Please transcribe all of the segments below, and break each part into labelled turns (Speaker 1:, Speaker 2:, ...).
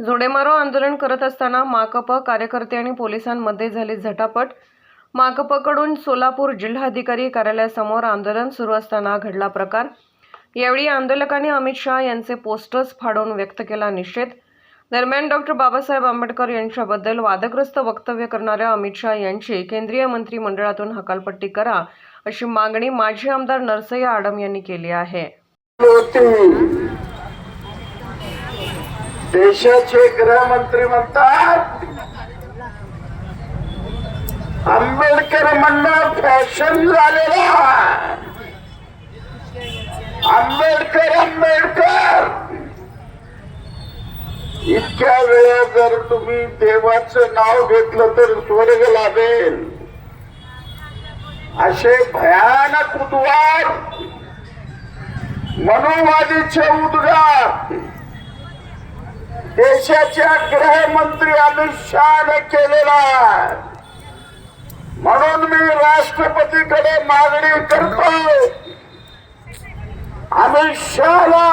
Speaker 1: जोडेमारो आंदोलन करत असताना माकप कार्यकर्ते आणि पोलिसांमध्ये झाली झटापट. माकपकडून सोलापूर जिल्हाधिकारी कार्यालयासमोर आंदोलन सुरू असताना घडला प्रकार. यावेळी आंदोलकांनी अमित शहा यांचे पोस्टर्स फाडून व्यक्त केला निषेध. दरम्यान डॉक्टर बाबासाहेब आंबेडकर यांच्याबद्दल वादग्रस्त वक्तव्य करणाऱ्या अमित शहा यांची केंद्रीय मंत्रिमंडळातून हकालपट्टी करा अशी मागणी माजी आमदार नरसय्या आडम यांनी केली आहे.
Speaker 2: देशाचे गृहमंत्री म्हणतात आंबेडकर म्हणणं फॅशन झालेला आंबेडकर आंबेडकर. इतक्या वेळा जर तुम्ही देवाचं नाव घेतलं तर स्वर्ग लाभेल असे भयानक उद्वार मनोवादीचे उद्गार. देशाच्या गृहमंत्री अमित शहाने केलेला म्हणून मी राष्ट्रपतीकडे मागणी करतो. अमित शहाला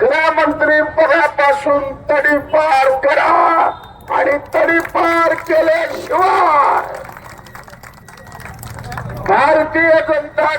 Speaker 2: गृहमंत्री पदापासून तडीपार करा आणि तडीपार केल्याशिवाय भारतीय जनता